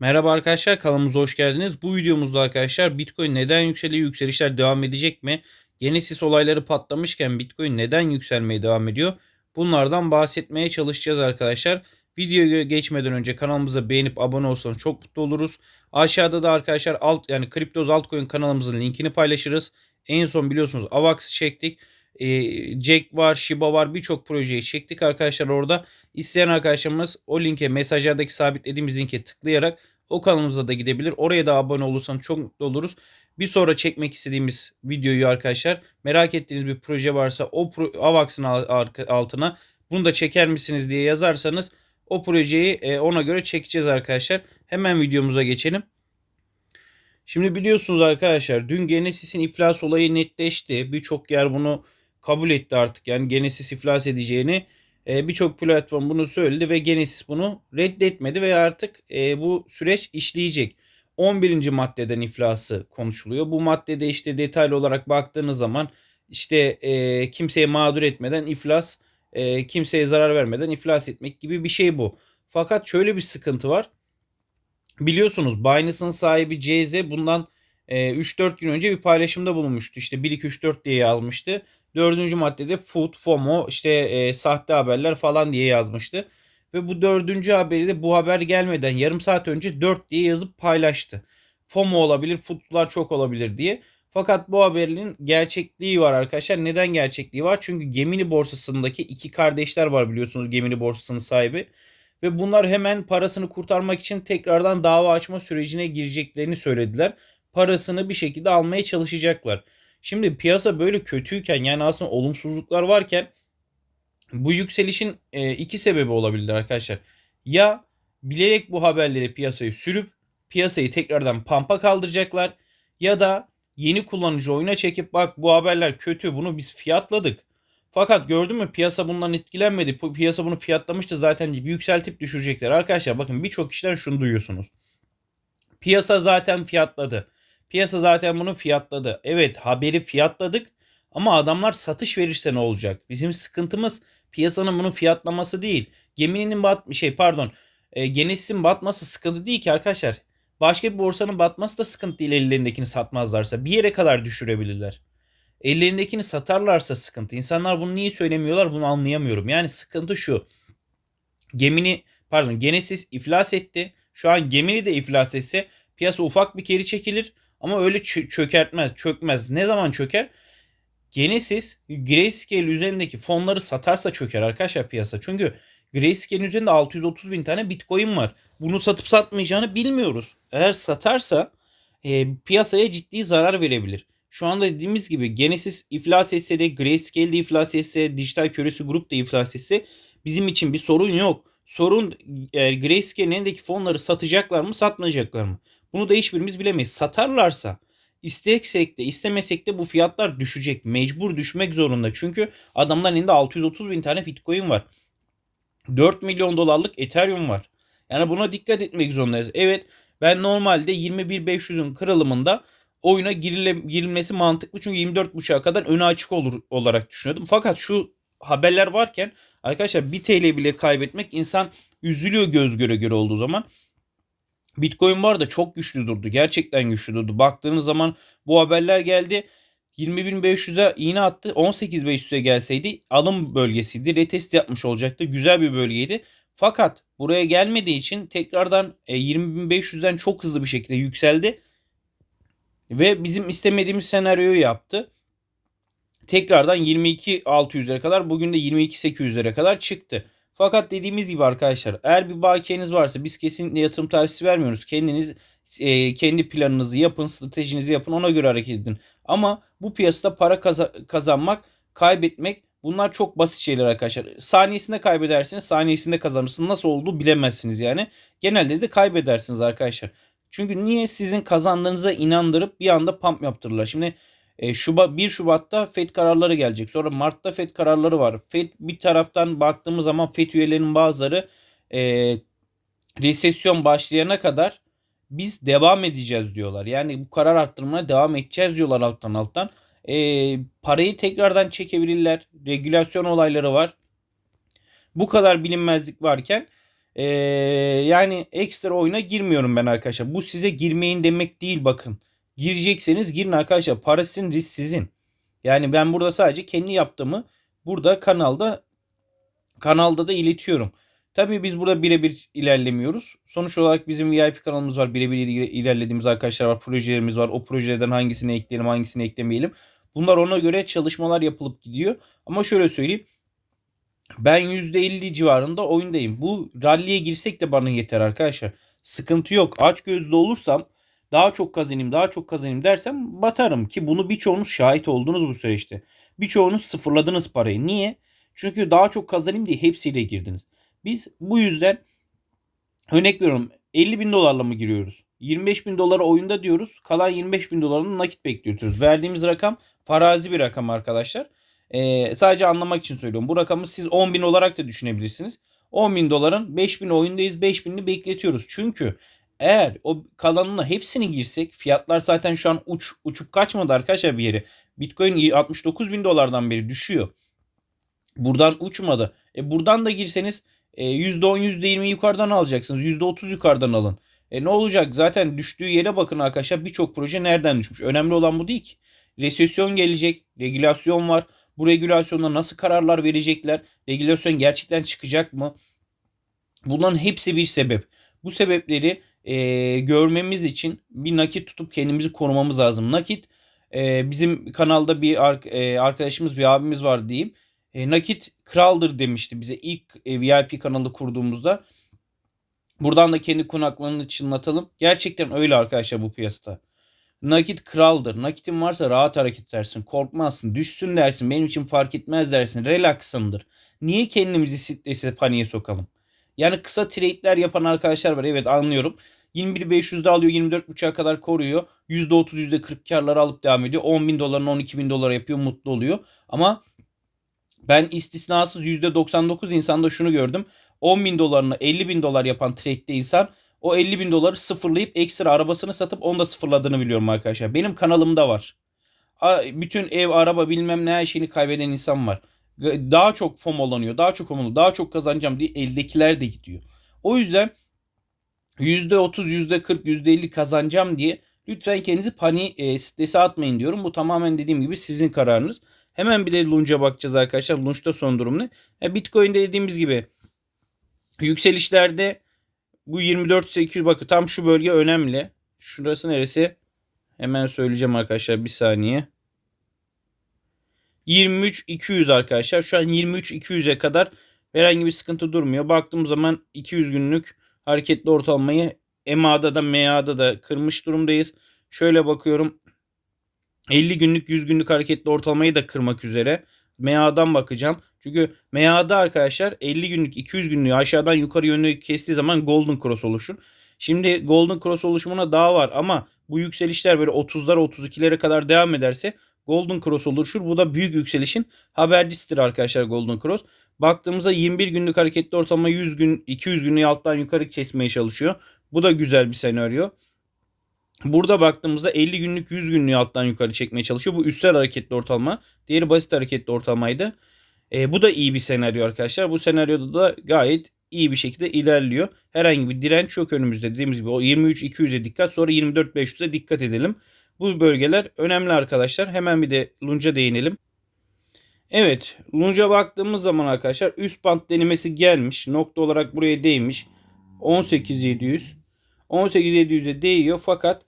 Merhaba arkadaşlar kanalımıza hoş geldiniz. Bu videomuzda arkadaşlar Bitcoin neden yükseliyor, yükselişler devam edecek mi? Genesis olayları patlamışken Bitcoin neden yükselmeye devam ediyor? Bunlardan bahsetmeye çalışacağız arkadaşlar. Videoya geçmeden önce kanalımıza beğenip abone olsanız çok mutlu oluruz. Aşağıda da arkadaşlar alt yani Kriptoz Altcoin kanalımızın linkini paylaşırız. En son biliyorsunuz AVAX çektik. Ee, Jack var, Shiba var birçok projeyi çektik arkadaşlar orada. İsteyen arkadaşlarımız o linke mesajlardaki sabitlediğimiz linke tıklayarak o kanalımıza da gidebilir. Oraya da abone olursanız çok mutlu oluruz. Bir sonra çekmek istediğimiz videoyu arkadaşlar merak ettiğiniz bir proje varsa o pro Avax'ın altına bunu da çeker misiniz diye yazarsanız o projeyi e, ona göre çekeceğiz arkadaşlar. Hemen videomuza geçelim. Şimdi biliyorsunuz arkadaşlar dün Genesis'in iflas olayı netleşti. Birçok yer bunu kabul etti artık. Yani Genesis iflas edeceğini e, birçok platform bunu söyledi ve Genesis bunu reddetmedi ve artık e, bu süreç işleyecek. 11. maddeden iflası konuşuluyor. Bu maddede işte detaylı olarak baktığınız zaman işte e, kimseye mağdur etmeden iflas, e, kimseye zarar vermeden iflas etmek gibi bir şey bu. Fakat şöyle bir sıkıntı var. Biliyorsunuz Binance'ın sahibi CZ bundan e, 3-4 gün önce bir paylaşımda bulunmuştu. İşte 1-2-3-4 diye yazmıştı. Dördüncü maddede food, FOMO, işte e, sahte haberler falan diye yazmıştı. Ve bu dördüncü haberi de bu haber gelmeden yarım saat önce 4 diye yazıp paylaştı. FOMO olabilir, foodlar çok olabilir diye. Fakat bu haberin gerçekliği var arkadaşlar. Neden gerçekliği var? Çünkü Gemini borsasındaki iki kardeşler var biliyorsunuz Gemini borsasının sahibi. Ve bunlar hemen parasını kurtarmak için tekrardan dava açma sürecine gireceklerini söylediler. Parasını bir şekilde almaya çalışacaklar. Şimdi piyasa böyle kötüyken yani aslında olumsuzluklar varken bu yükselişin e, iki sebebi olabilir arkadaşlar. Ya bilerek bu haberleri piyasayı sürüp piyasayı tekrardan pampa kaldıracaklar ya da yeni kullanıcı oyuna çekip bak bu haberler kötü bunu biz fiyatladık. Fakat gördün mü piyasa bundan etkilenmedi. Piyasa bunu fiyatlamıştı zaten bir yükseltip düşürecekler. Arkadaşlar bakın birçok kişiden şunu duyuyorsunuz. Piyasa zaten fiyatladı. Piyasa zaten bunu fiyatladı. Evet haberi fiyatladık ama adamlar satış verirse ne olacak? Bizim sıkıntımız piyasanın bunu fiyatlaması değil. Geminin bat şey pardon e, Genesis'in batması sıkıntı değil ki arkadaşlar. Başka bir borsanın batması da sıkıntı değil ellerindekini satmazlarsa. Bir yere kadar düşürebilirler. Ellerindekini satarlarsa sıkıntı. İnsanlar bunu niye söylemiyorlar bunu anlayamıyorum. Yani sıkıntı şu. Gemini pardon Genesis iflas etti. Şu an Gemini de iflas etse piyasa ufak bir geri çekilir. Ama öyle çökertmez, çökmez. Ne zaman çöker? Genesis Grayscale üzerindeki fonları satarsa çöker arkadaşlar piyasa. Çünkü Grayscale üzerinde 630 bin tane bitcoin var. Bunu satıp satmayacağını bilmiyoruz. Eğer satarsa e, piyasaya ciddi zarar verebilir. Şu anda dediğimiz gibi Genesis iflas etse de Grayscale de iflas etse, Dijital Köresi Grup da iflas etse bizim için bir sorun yok. Sorun e, Grayscale'in elindeki fonları satacaklar mı satmayacaklar mı? Bunu da hiçbirimiz bilemeyiz. Satarlarsa isteksek de istemesek de bu fiyatlar düşecek. Mecbur düşmek zorunda. Çünkü adamların elinde 630 bin tane bitcoin var. 4 milyon dolarlık ethereum var. Yani buna dikkat etmek zorundayız. Evet ben normalde 21.500'ün kırılımında oyuna girile, girilmesi mantıklı. Çünkü 24.5'a kadar önü açık olur olarak düşünüyordum. Fakat şu haberler varken arkadaşlar 1 TL bile kaybetmek insan üzülüyor göz göre göre olduğu zaman. Bitcoin var da çok güçlü durdu. Gerçekten güçlü durdu. Baktığınız zaman bu haberler geldi. 20.500'e iğne attı. 18.500'e gelseydi alım bölgesiydi. Retest yapmış olacaktı. Güzel bir bölgeydi. Fakat buraya gelmediği için tekrardan 20.500'den e, çok hızlı bir şekilde yükseldi. Ve bizim istemediğimiz senaryoyu yaptı. Tekrardan 22.600'lere kadar bugün de 22.800'lere kadar çıktı. Fakat dediğimiz gibi arkadaşlar eğer bir bakiyeniz varsa biz kesinlikle yatırım tavsiyesi vermiyoruz. Kendiniz e, kendi planınızı yapın, stratejinizi yapın ona göre hareket edin. Ama bu piyasada para kaza- kazanmak, kaybetmek bunlar çok basit şeyler arkadaşlar. Saniyesinde kaybedersiniz, saniyesinde kazanırsınız. Nasıl olduğu bilemezsiniz yani. Genelde de kaybedersiniz arkadaşlar. Çünkü niye sizin kazandığınıza inandırıp bir anda pump yaptırırlar. Şimdi e, Şubat 1 Şubat'ta FED kararları gelecek. Sonra Mart'ta FED kararları var. FED bir taraftan baktığımız zaman FED üyelerinin bazıları e, resesyon başlayana kadar biz devam edeceğiz diyorlar. Yani bu karar arttırmaya devam edeceğiz diyorlar alttan alttan. E, parayı tekrardan çekebilirler. Regülasyon olayları var. Bu kadar bilinmezlik varken Ee, yani ekstra oyuna girmiyorum ben arkadaşlar. Bu size girmeyin demek değil bakın. Girecekseniz girin arkadaşlar. Para sizin risk sizin. Yani ben burada sadece kendi yaptığımı burada kanalda kanalda da iletiyorum. Tabii biz burada birebir ilerlemiyoruz. Sonuç olarak bizim VIP kanalımız var. Birebir ilerlediğimiz arkadaşlar var. Projelerimiz var. O projelerden hangisini ekleyelim hangisini eklemeyelim. Bunlar ona göre çalışmalar yapılıp gidiyor. Ama şöyle söyleyeyim. Ben %50 civarında oyundayım. Bu rally'e girsek de bana yeter arkadaşlar. Sıkıntı yok. Aç gözlü olursam daha çok kazanayım daha çok kazanayım dersem batarım. Ki bunu birçoğunuz şahit oldunuz bu süreçte. Birçoğunuz sıfırladınız parayı. Niye? Çünkü daha çok kazanayım diye hepsiyle girdiniz. Biz bu yüzden örnek veriyorum 50 bin dolarla mı giriyoruz? 25 bin dolara oyunda diyoruz. Kalan 25 bin dolarını nakit bekliyoruz. Verdiğimiz rakam farazi bir rakam arkadaşlar. Ee, sadece anlamak için söylüyorum. Bu rakamı siz 10 bin olarak da düşünebilirsiniz. 10 bin doların 5 bin oyundayız 5 binini bekletiyoruz. Çünkü eğer o kalanına hepsini girsek fiyatlar zaten şu an uç, uçup kaçmadı arkadaşlar bir yere. Bitcoin 69 bin dolardan beri düşüyor. Buradan uçmadı. E buradan da girseniz e, %10 %20 yukarıdan alacaksınız. %30 yukarıdan alın. E ne olacak? Zaten düştüğü yere bakın arkadaşlar. Birçok proje nereden düşmüş? Önemli olan bu değil ki. Resesyon gelecek. Regülasyon var. Bu regülasyonda nasıl kararlar verecekler? Regülasyon gerçekten çıkacak mı? Bunların hepsi bir sebep. Bu sebepleri e, görmemiz için bir nakit tutup kendimizi korumamız lazım. Nakit e, bizim kanalda bir e, arkadaşımız bir abimiz var diyeyim. E, nakit kraldır demişti bize ilk e, VIP kanalı kurduğumuzda. Buradan da kendi konaklarını çınlatalım. Gerçekten öyle arkadaşlar bu piyasada. Nakit kraldır. Nakitin varsa rahat hareket edersin. Korkmazsın. Düşsün dersin. Benim için fark etmez dersin. Relaxsındır. Niye kendimizi strese paniğe sokalım? Yani kısa trade'ler yapan arkadaşlar var. Evet anlıyorum. 21.500'de alıyor 24.5'a kadar koruyor. %30 %40 karları alıp devam ediyor. 10 bin dolarını 12 bin dolara yapıyor mutlu oluyor. Ama ben istisnasız %99 insanda şunu gördüm. 10 bin dolarını 50 bin dolar yapan trade'de insan o 50 bin doları sıfırlayıp ekstra arabasını satıp onu da sıfırladığını biliyorum arkadaşlar. Benim kanalımda var. Bütün ev, araba bilmem ne her şeyini kaybeden insan var. Daha çok FOMO'lanıyor. Daha çok FOMO'lanıyor. Daha çok kazanacağım diye eldekiler de gidiyor. O yüzden %30, %40, %50 kazanacağım diye lütfen kendinizi pani e, strese atmayın diyorum. Bu tamamen dediğim gibi sizin kararınız. Hemen bir de Lunch'a bakacağız arkadaşlar. Lunch'ta son durum ne? E, Bitcoin'de dediğimiz gibi yükselişlerde bu 24.800 bakın tam şu bölge önemli. Şurası neresi? Hemen söyleyeceğim arkadaşlar bir saniye. 23.200 arkadaşlar. Şu an 23.200'e kadar herhangi bir sıkıntı durmuyor. Baktığım zaman 200 günlük hareketli ortalamayı EMA'da da MEA'da da kırmış durumdayız. Şöyle bakıyorum 50 günlük 100 günlük hareketli ortalamayı da kırmak üzere. MEA'dan bakacağım. Çünkü MEA'da arkadaşlar 50 günlük 200 günlüğü aşağıdan yukarı yönlü kestiği zaman Golden Cross oluşur. Şimdi Golden Cross oluşumuna daha var ama bu yükselişler böyle 30'lara 32'lere kadar devam ederse Golden Cross oluşur. Bu da büyük yükselişin habercisidir arkadaşlar Golden Cross. Baktığımızda 21 günlük hareketli ortalama 100 gün 200 günlüğü alttan yukarı kesmeye çalışıyor. Bu da güzel bir senaryo. Burada baktığımızda 50 günlük 100 günlüğü alttan yukarı çekmeye çalışıyor. Bu üstel hareketli ortalama. Diğeri basit hareketli ortalamaydı. E, bu da iyi bir senaryo arkadaşlar. Bu senaryoda da gayet iyi bir şekilde ilerliyor. Herhangi bir direnç yok önümüzde. Dediğimiz gibi o 23-200'e dikkat sonra 24-500'e dikkat edelim. Bu bölgeler önemli arkadaşlar. Hemen bir de Lunch'a değinelim. Evet Lunch'a baktığımız zaman arkadaşlar üst band denemesi gelmiş. Nokta olarak buraya değmiş. 18700. 18700'e değiyor fakat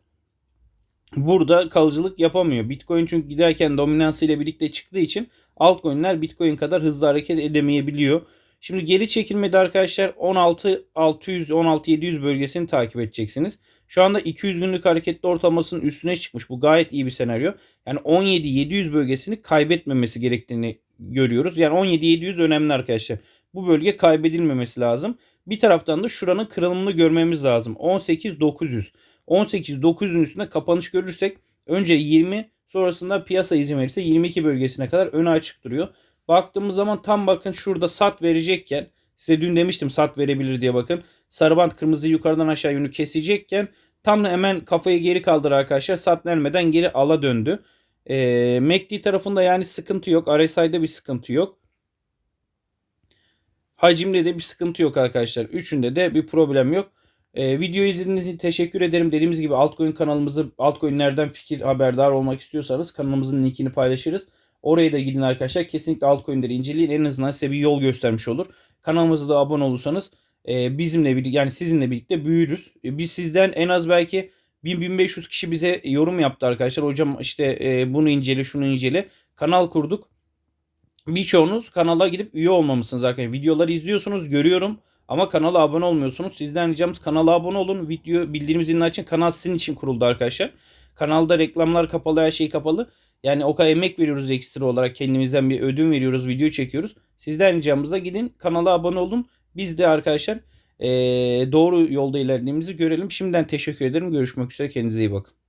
burada kalıcılık yapamıyor. Bitcoin çünkü giderken dominansı ile birlikte çıktığı için altcoin'ler Bitcoin kadar hızlı hareket edemeyebiliyor. Şimdi geri çekilmede arkadaşlar 16 600 16 700 bölgesini takip edeceksiniz. Şu anda 200 günlük hareketli ortalamasının üstüne çıkmış. Bu gayet iyi bir senaryo. Yani 17 700 bölgesini kaybetmemesi gerektiğini görüyoruz. Yani 17 700 önemli arkadaşlar. Bu bölge kaybedilmemesi lazım. Bir taraftan da şuranın kırılımını görmemiz lazım. 18 900. 18 900'ün üstünde kapanış görürsek önce 20 sonrasında piyasa izin verirse 22 bölgesine kadar öne açık duruyor. Baktığımız zaman tam bakın şurada sat verecekken size dün demiştim sat verebilir diye bakın. Sarı bant kırmızı yukarıdan aşağı yönü kesecekken tam hemen kafayı geri kaldır arkadaşlar. Sat vermeden geri ala döndü. E, MACD tarafında yani sıkıntı yok. RSI'de bir sıkıntı yok. Hacimde de bir sıkıntı yok arkadaşlar. Üçünde de bir problem yok. Ee, videoyu izlediğiniz için teşekkür ederim. Dediğimiz gibi altcoin kanalımızı altcoin'lerden fikir haberdar olmak istiyorsanız kanalımızın linkini paylaşırız. Oraya da gidin arkadaşlar. Kesinlikle altcoin'leri inceleyin. En azından size bir yol göstermiş olur. Kanalımıza da abone olursanız e, bizimle birlikte yani sizinle birlikte büyürüz. E, biz sizden en az belki 1000-1500 kişi bize yorum yaptı arkadaşlar. Hocam işte e, bunu incele şunu incele. Kanal kurduk. Birçoğunuz kanala gidip üye olmamışsınız arkadaşlar. Videoları izliyorsunuz görüyorum. Ama kanala abone olmuyorsunuz. Sizden ricamız kanala abone olun. Video bildirim zilini açın. Kanal sizin için kuruldu arkadaşlar. Kanalda reklamlar kapalı her şey kapalı. Yani o kadar emek veriyoruz ekstra olarak kendimizden bir ödün veriyoruz. Video çekiyoruz. Sizden ricamız da gidin kanala abone olun. Biz de arkadaşlar eee, doğru yolda ilerlediğimizi görelim. Şimdiden teşekkür ederim. Görüşmek üzere. Kendinize iyi bakın.